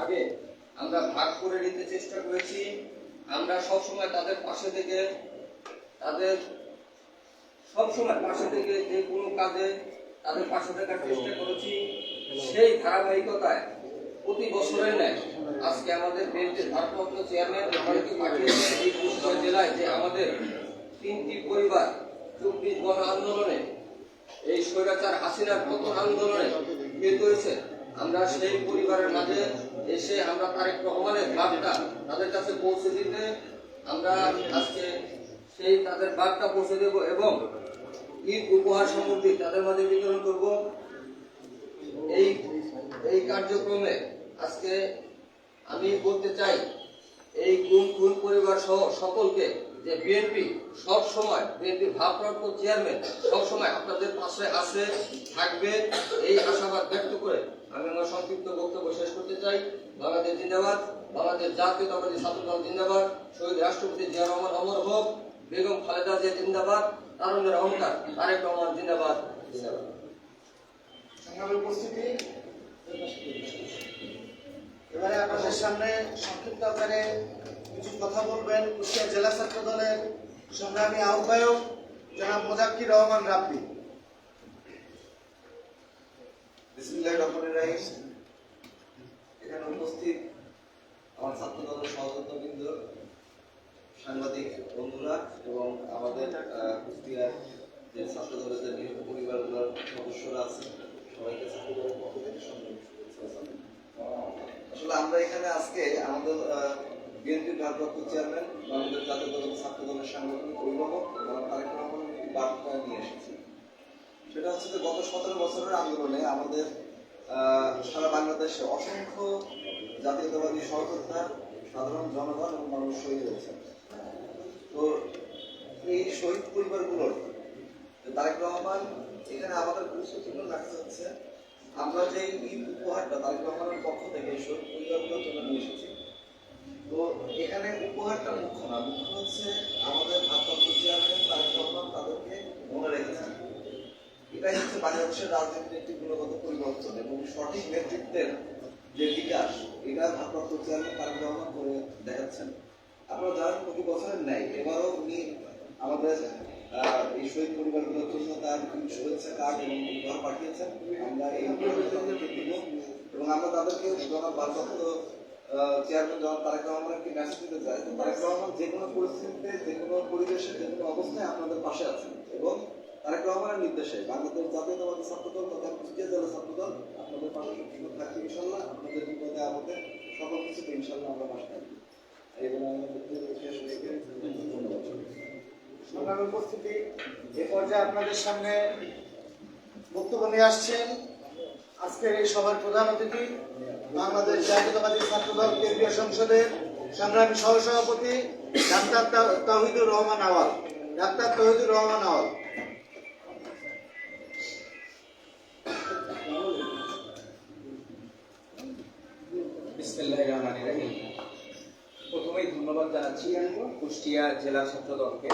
আগে আমরা ভাগ করে নিতে চেষ্টা করেছি। আমরা সবসময় তাদের পাশে থেকে, তাদের সবসময় পাশে থেকে যে কোনো কাজে তাদের পাশে থাকার চেষ্টা করেছি। সেই ধারাবাহিকতায় প্রতি বছরের ন্যায় আজকে আমাদের বিএনপির ভারপ্রাপ্ত চেয়ারম্যান আমাদেরকে পাঠিয়েছেন জেলায় যে আমাদের তিনটি পরিবার চব্বিশ গণ আন্দোলনে এই স্বৈরাচার হাসিনার পতন আন্দোলনে বের হয়েছে আমরা সেই পরিবারের মাঝে এসে আমরা তারেক রহমানের বার্তা তাদের কাছে পৌঁছে দিতে আমরা আজকে সেই তাদের বার্তা পৌঁছে দেব এবং ঈদ উপহার সামগ্রী তাদের মাঝে বিতরণ করব। এই এই কার্যক্রমে আজকে আমি বলতে চাই, এই গুম, খুন পরিবার সহ সকলকে যে বিএনপি সব সময় বিএনপি ভারপ্রাপ্ত চেয়ারম্যান সব সময় আপনাদের পাশে আছে, থাকবে, এই আশাবাদ ব্যক্ত করে আমি আমার সংক্ষিপ্ত বক্তব্য শেষ করতে চাই। বাংলাদেশ জিন্দাবাদ। বাংলাদেশ জাতীয়তাবাদী ছাত্র দল জিন্দাবাদ। শহীদ রাষ্ট্রপতি জিয়া রহমান অমর হোক, বেগম খালেদা জিয়া জিন্দাবাদ, তারুণ্যের অহংকার, তারেক রহমান জিন্দাবাদ। জিন্দাবাদ। এবারে আপনাদের সামনে সংক্ষিপ্ত আকারে কিছু কথা বলবেন কুষ্টিয়া জেলা ছাত্র দলের সংগ্রামী আহ্বায়ক জনাব মোজাক্কির রহমান রাব্বি। এখানে উপস্থিত আমার ছাত্র দলের সহযোগিতাবৃন্দ সাংবাদিক বন্ধুরা এবং আমাদের কুষ্টিয়ার যে ছাত্র দলের পরিবারগুলোর সদস্যরা আছে, সবাইকে ছাত্র থেকে আসলে আমরা এখানে আজকে আমাদের বিএনপির ভারপ্রাপ্ত চেয়ারম্যান, বাংলাদেশ জাতীয় দলের ছাত্র দলের সাংগঠনিক অভিভাবক তারেক রহমানের বার্তা নিয়ে এসেছি। সেটা হচ্ছে যে গত সতেরো বছরের আন্দোলনে আমাদের সারা বাংলাদেশে অসংখ্য জাতীয়তাবাদী সহযোদ্ধা সাধারণ জনগণ এবং মানুষ শহীদ হয়েছে। তো এই শহীদ পরিবারগুলোর, তারেক রহমান, এখানে আমাদের গুরুত্বপূর্ণ রাখতে হচ্ছে? আমরা যে ঈদ উপহারটা তারেক রহমানের পক্ষ থেকে শহীদ পরিবারগুলোর জন্য নিয়ে এসেছি। তো এখানে উপহারটা মুখ্য না, মুখ্য হচ্ছে আমাদের ভারপ্রাপ্ত চেয়ারম্যান তারেক রহমান তাদেরকে মনে রেখেছেন এটাই হচ্ছে বাংলাদেশের রাজনীতির একটি গুণগত পরিবর্তন এবং সঠিক নেতৃত্বের যে বিকাশ, এটা ভারপ্রাপ্ত চেয়ারম্যান তারেক রহমান করে দেখাচ্ছেন। আপনারা জানেন প্রতি বছরের ন্যায়। এবারও উনি আমাদের এই শহীদ পরিবারগুলোর জন্য তার শুভেচ্ছা কার্ড এবং উপহার পাঠিয়েছেন। আমরা এই এবং আমরা তাদেরকে জনাব ভারপ্রাপ্ত চেয়ারম্যান জনাব তারেক রহমান একটি মেসেজ দিতে চাই। তারেক রহমান যে কোনো পরিস্থিতিতে, যে কোনো পরিবেশে, যে কোনো অবস্থায় আপনাদের পাশে আছেন এবং তারেক রহমানের নির্দেশে বাংলাদেশ জাতীয়তাবাদী ছাত্র দল তথা কুষ্টিয়া জেলা ছাত্র দল আপনাদের পাশে থাকবে ইনশাল্লাহ আপনাদের বিপদে আমাদের সকল কিছুতে ইনশাল্লাহ আমরা পাশে থাকব। উপস্থিতি, এ পর্যায়ে আপনাদের সামনে বক্তব্য নিয়ে আসছেন আজকের এই সভার প্রধান অতিথি বাংলাদেশ জাতীয়তাবাদী ছাত্র দল কেন্দ্রীয় সংসদের সংগ্রামী সহসভাপতি ডাক্তার তাহিদুর রহমান আওয়াল। ডাক্তার তহিদুর রহমান আওয়াল। রহিম প্রথমেই ধন্যবাদ জানাচ্ছি কুষ্টিয়া জেলা ছাত্র দলকে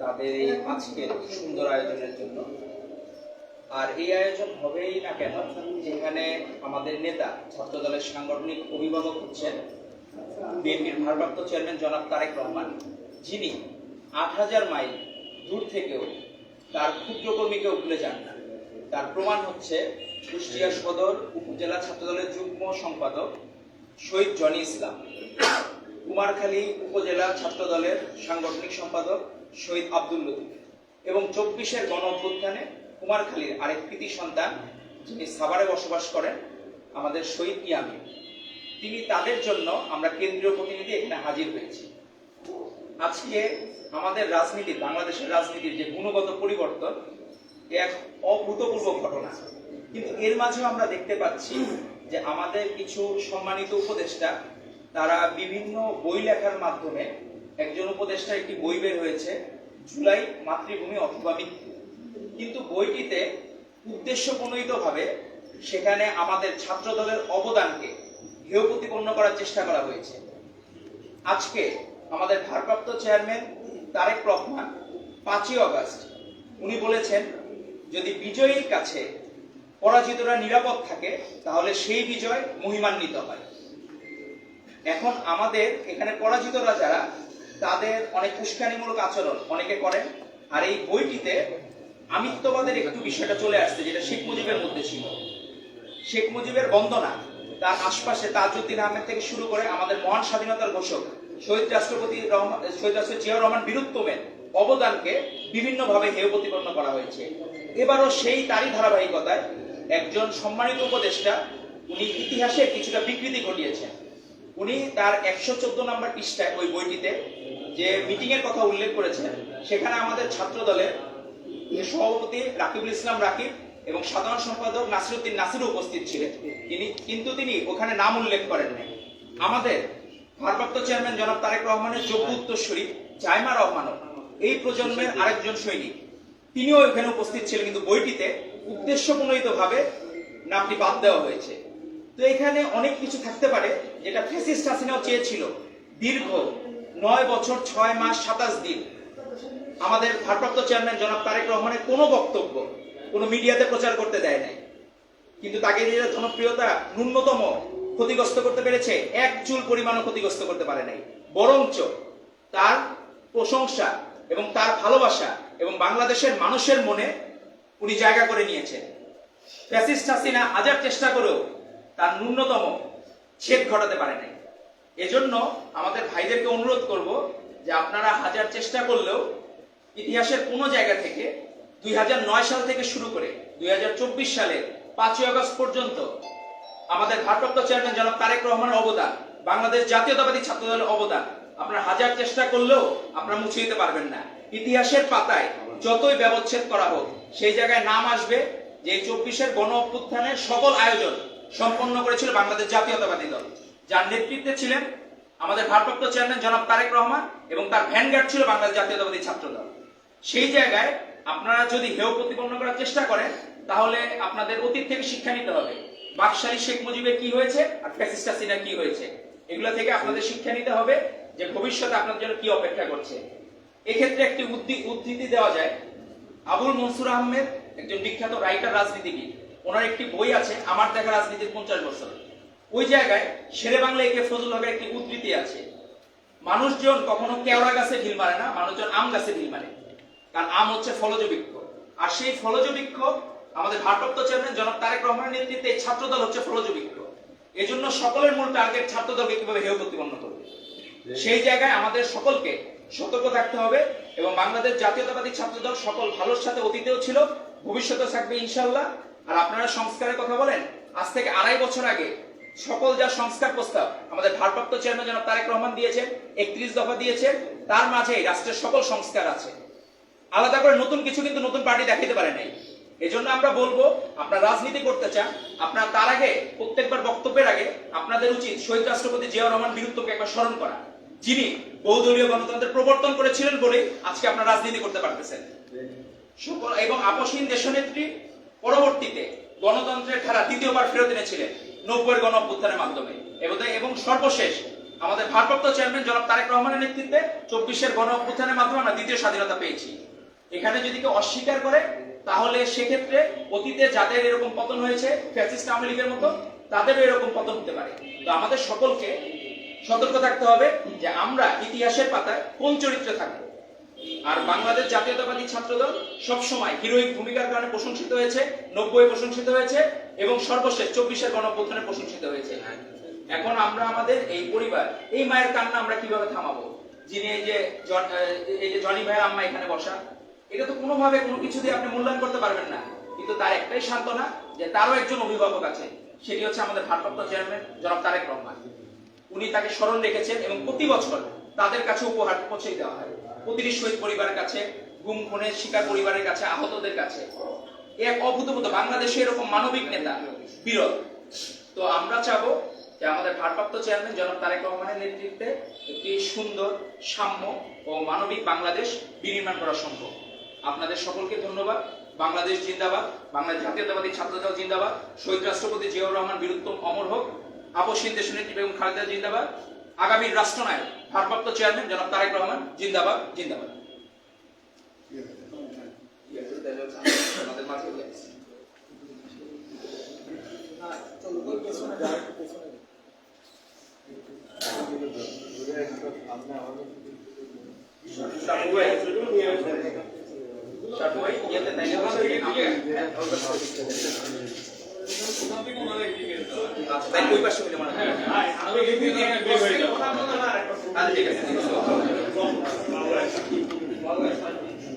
তাদের এই আজকের সুন্দর আয়োজনের জন্য। আর এই আয়োজন হবেই না কেন, যেখানে আমাদের নেতা, ছাত্র দলের সাংগঠনিক অভিভাবক হচ্ছেন বিএনপির ভারপ্রাপ্ত চেয়ারম্যান জনাব তারেক রহমান, যিনি আট হাজার মাইল দূর থেকেও তার ক্ষুদ্র কর্মীকেও ভুলে যান না। তার প্রমাণ হচ্ছে কুষ্টিয়া সদর উপজেলা ছাত্রদলের যুগ্ম সম্পাদক শহীদ জনি ইসলাম। কুমারখালী উপজেলা ছাত্রদলের সাংগঠনিক সম্পাদক শহীদ আব্দুল লতিফ এবং চব্বিশের গণ অভ্যুত্থানে কুমারখালীর আরেক কৃতি সন্তান যিনি সাভারে বসবাস করেন, আমাদের শহীদ ইয়ামি তিনি তাদের জন্য আমরা কেন্দ্রীয় প্রতিনিধি এখানে হাজির হয়েছি। আজকে আমাদের রাজনীতি, বাংলাদেশের রাজনীতির যে গুণগত পরিবর্তন এক অভূতপূর্ব ঘটনা। কিন্তু এর মাঝেও আমরা দেখতে পাচ্ছি যে আমাদের কিছু সম্মানিত উপদেষ্টা, তারা বিভিন্ন বই লেখার মাধ্যমে একজন উপদেষ্টা একটি বই বের হয়েছে, জুলাই মাতৃভূমি অথবা মৃত্যু। কিন্তু বইটিতে উদ্দেশ্য প্রণোদিতভাবে সেখানে আমাদের ছাত্র দলের অবদানকে হেয় প্রতিপন্ন করার চেষ্টা করা হয়েছে। আজকে আমাদের ভারপ্রাপ্ত চেয়ারম্যান তারেক রহমান পাঁচই অগস্ট, উনি বলেছেন, যদি বিজয়ীর কাছে পরাজিতরা নিরাপদ থাকে, তাহলে সেই বিজয় মহিমান্বিত হয়। এখন আমাদের এখানে পরাজিতরা যারা, তাদের অনেক উস্কানিমূলক আচরণ অনেকে করেন। আর এই বইটিতে আমিত্ববাদের একটু বিষয়টা চলে আসছে, যেটা শেখ মুজিবের মধ্যে ছিল। শেখ মুজিবের বন্দনা, তার আশপাশে তাজউদ্দিন আহমেদ থেকে শুরু করে আমাদের মহান স্বাধীনতার ঘোষক শহীদ রাষ্ট্রপতি রহমান, শহীদ রাষ্ট্রপতি জিয়াউর রহমান বীরুত্তমের অবদানকে বিভিন্নভাবে হেয় প্রতিপন্ন করা হয়েছে। এবারও সেই তারই ধারাবাহিকতায় একজন সম্মানিত উপদেষ্টা, উনি ইতিহাসে কিছুটা বিকৃতি ঘটিয়েছেন। উনি তার একশো চোদ্দ নম্বর পৃষ্ঠায় ওই বইটিতে যে মিটিং এর কথা উল্লেখ করেছেন, সেখানে আমাদের ছাত্র দলের সভাপতি রাকিবুল ইসলাম রাকিব এবং সাধারণ সম্পাদক নাসিরুদ্দিন নাসির উপস্থিত ছিলেন। তিনি, কিন্তু তিনি ওখানে নাম উল্লেখ করেন নাই। আমাদের ভারপ্রাপ্ত চেয়ারম্যান জনাব তারেক রহমানের যোগ্য উত্তরসূরি জাইমা রহমানও এই প্রজন্মের আরেকজন সৈনিক। তিনিও এখানে উপস্থিত ছিলেন, কিন্তু বইটিতে উদ্দেশ্য প্রণোদিতভাবে নামটি বাদ দেওয়া হয়েছে। তো এখানে অনেক কিছু থাকতে পারে যেটা ফেসিস্ট হাসিনাও চেয়েছিল। দীর্ঘ নয় বছর, ছয় মাস, সাতাশ দিন আমাদের ভারপ্রাপ্ত চেয়ারম্যান জনাব তারেক রহমানের কোনো বক্তব্য কোনো মিডিয়াতে প্রচার করতে দেয় নাই। কিন্তু তাকে যে জনপ্রিয়তা ন্যূনতম ক্ষতিগ্রস্ত করতে পেরেছে, এক চুল পরিমাণও ক্ষতিগ্রস্ত করতে পারে নাই। বরঞ্চ তার প্রশংসা এবং তার ভালোবাসা এবং বাংলাদেশের মানুষের মনে উনি জায়গা করে নিয়েছেন। ফ্যাসিস্ট হাসিনা হাজার চেষ্টা করেও তার ন্যূনতম ছেদ ঘটাতে পারে নাই। এজন্য আমাদের ভাইদেরকে অনুরোধ করব যে আপনারা হাজার চেষ্টা করলেও ইতিহাসের কোনো জায়গা থেকে দুই হাজার নয় সাল থেকে শুরু করে দুই হাজার চব্বিশ সালে পাঁচই আগস্ট পর্যন্ত আমাদের ভারপ্রাপ্ত চেয়ারম্যান জনাব তারেক রহমানের অবদান, বাংলাদেশ জাতীয়তাবাদী ছাত্র দলের অবদান, আপনারা হাজার চেষ্টা করলেও আপনারা মুছে দিতে পারবেন না। ইতিহাসের পাতায় যতই ব্যবচ্ছেদ করা হোক, সেই জায়গায় নাম আসবে যে এই চব্বিশের গণ অভ্যুত্থানের সকল আয়োজন সম্পন্ন করেছিল বাংলাদেশ জাতীয়তাবাদী দল। যার নেতৃত্বে ছিলেন আমাদের ভারপ্রাপ্ত চেয়ারম্যান জনাব তারেক রহমান এবং তার ভ্যানগার্ড ছিল বাংলাদেশ জাতীয়তাবাদী ছাত্র দল। সেই জায়গায় আপনারা যদি হেয় প্রতিপন্ন করার চেষ্টা করেন, তাহলে আপনাদের অতীত থেকে শিক্ষা নিতে হবে। বাকশালী শেখ মুজিবের কি হয়েছে আর ফ্যাসিস্ট হাসিনা কি হয়েছে? এগুলো থেকে আপনাদের শিক্ষা নিতে হবে যে ভবিষ্যতে আপনাদের জন্য কি অপেক্ষা করছে। এক্ষেত্রে একটি উদ্ধি- উদ্ধৃতি দেওয়া যায়। আবুল মনসুর আহমেদ একজন বিখ্যাত রাইটার রাজনীতিবিদ। ওনার একটি বই আছে আমার দেখা রাজনীতির পঞ্চাশ বছর। ওই জায়গায় শেরে বাংলা একে ফজল হকের একটি উদ্ধৃতি আছে। মানুষজন কখনো কেওড়া গাছে ঢিল মারে না মানুষজন আম গাছে ঢিল মারে। কারণ আম হচ্ছে ফলজ বৃক্ষ। আর সেই ফলজ বৃক্ষ আমাদের ভারপ্রাপ্ত চেয়ারম্যান জনাব তারেক রহমানের নেতৃত্বে এই ছাত্রদল হচ্ছে ফলজ বৃক্ষ। এজন্য সকলের মূল টার্গেট ছাত্রদলকে কীভাবে হেয় প্রতিপন্ন করবে? সেই জায়গায় আমাদের সকলকে সতর্ক থাকতে হবে এবং বাংলাদেশ জাতীয়তাবাদী ছাত্রদল সকল ভালোর সাথে অতীতেও ছিল ভবিষ্যতে থাকবে ইনশাল্লাহ আর আপনারা সংস্কারের কথা বলেন, আজ থেকে আড়াই বছর আগে সকল যা সংস্কার প্রস্তাব, আমাদের ভারপ্রাপ্ত চেয়ারম্যান জনাব তারেক রহমান দিয়েছেন, একত্রিশ দফা দিয়েছেন, তার মাঝেই রাষ্ট্রের সকল সংস্কার আছে। আলাদা করে নতুন কিছু কিন্তু নতুন পার্টি দেখাইতে পারে নাই। এজন্য আমরা বলব, আপনারা রাজনীতি করতে চান, আপনার তার আগে প্রত্যেকবার বক্তব্যের আগে আপনাদের উচিত শহীদ রাষ্ট্রপতি জিয়াউর রহমান বীরত্বকে একবার স্মরণ করা। যিনি বহুদলীয় গণতন্ত্রের প্রবর্তন করেছিলেন বলেই আজকে আপনারা রাজনীতি করতে পারতেছেন। এবং আপসহীন দেশনেত্রী পরবর্তীতে গণতন্ত্রের ধারা দ্বিতীয়বার ফেরত এনেছিলেন নব্বই গণ অভ্যুত্থানের মাধ্যমে। এবং সর্বশেষ আমাদের ভারপ্রাপ্ত চেয়ারম্যান জনাব তারেক রহমানের নেতৃত্বে চব্বিশের গণ অভ্যুত্থানের মাধ্যমে আমরা দ্বিতীয় স্বাধীনতা পেয়েছি। এখানে যদি কেউ অস্বীকার করে, তাহলে সেক্ষেত্রে অতীতে যাদের এরকম পতন হয়েছে, ফ্যাসিস্ট আওয়ামী লীগের মতো, তাদেরও এরকম পতন হতে পারে। তো আমাদের সকলকে সতর্ক থাকতে হবে যে আমরা ইতিহাসের পাতায় কোন চরিত্রে থাকব। আর বাংলাদেশ জাতীয়তাবাদী ছাত্রদল সবসময় হিরোইক ভূমিকার কারণে প্রশংসিত হয়েছে, নব্বই প্রশংসিত হয়েছে এবং সর্বশেষ চব্বিশের গণঅভ্যুত্থানে প্রশংসিত হয়েছে। এখন আমরা আমাদের এই পরিবার, এই মায়ের কান্না আমরা কীভাবে থামাবো? যিনি এই যে এই যে জনি ভাইয়ের আম্মা এখানে বসা, এটা তো কোনোভাবে কোনো কিছু দিয়ে আপনি মূল্যায়ন করতে পারবেন না। কিন্তু তার একটাই সান্ত্বনা যে তারও একজন অভিভাবক আছে, সেটি হচ্ছে আমাদের ভারপ্রাপ্ত চেয়ারম্যান জনাব তারেক রহমান। উনি তাকে স্মরণ রেখেছেন এবং প্রতি বছর তাদের কাছে উপহার পৌঁছে দেওয়া হয়। প্রতিটি শহীদ পরিবারের কাছে, গুম, খুনের শিকার পরিবারের কাছে, আহতদের কাছে। এক অভূতপূর্ব বাংলাদেশে এরকম মানবিক নেতা বিরল। তো আমরা চাবো যে আমাদের ভারপ্রাপ্ত চেয়ারম্যান জনাব তারেক রহমানের নেতৃত্বে একটি সুন্দর, সাম্য ও মানবিক বাংলাদেশ বিনির্মাণ করা সম্ভব। আপনাদের সকলকে ধন্যবাদ। বাংলাদেশ জিন্দাবাদ। বাংলাদেশ জাতীয়তাবাদী ছাত্রদল জিন্দাবাদ। শহীদ রাষ্ট্রপতি জিয়াউর রহমান বীরুত্তম অমর হোক। আপসীন দেশনেত্রী বেগম খালেদা জিন্দাবাদ আগামী রাষ্ট্রনায়ক ভারপ্রাপ্ত চেয়ারম্যান জনাব তারেক রহমান জিন্দাবাদ জিন্দাবাদ আমাদের মাঝে চলো, ওই পেছনে যাও, একটু পেছনে যাও। আচ্ছা তাই ওই পাশে হইলে মানে আচ্ছা ঠিক আছে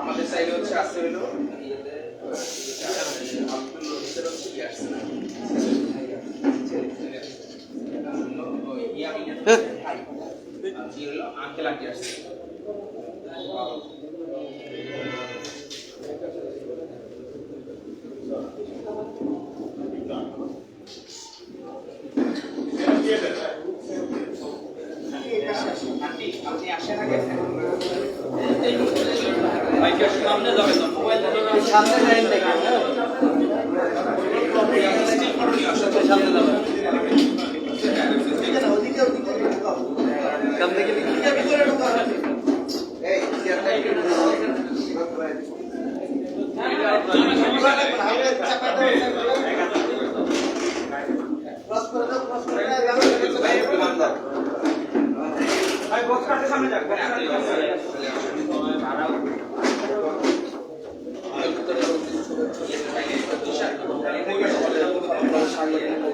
আমাদের সাইডে হচ্ছে আসতে হলো আব্দুল রহিসের হচ্ছে কি আসছে না আঙ্কেল আন্টি আসছে আন্টি আপনি আসেন আগে সামনে সামনে লাইন দেখে সামনে যাবেন সামনে গেলে। ক্রস করে দাও ক্রস করে দাও ভাই, একটু নাম দাও। দাদা দাদা একটু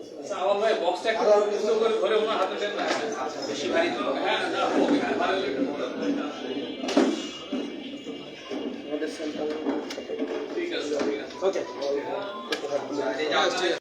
বসেন আমার ভাই বক্সটা একটু সুস্থ করে ধরে ওনার হাতে দেন না। বেশি ভারী তো হ্যাঁ না হ্যাঁ, ভালো। ঠিক আছে ঠিক আছে। ওকে। এই যে।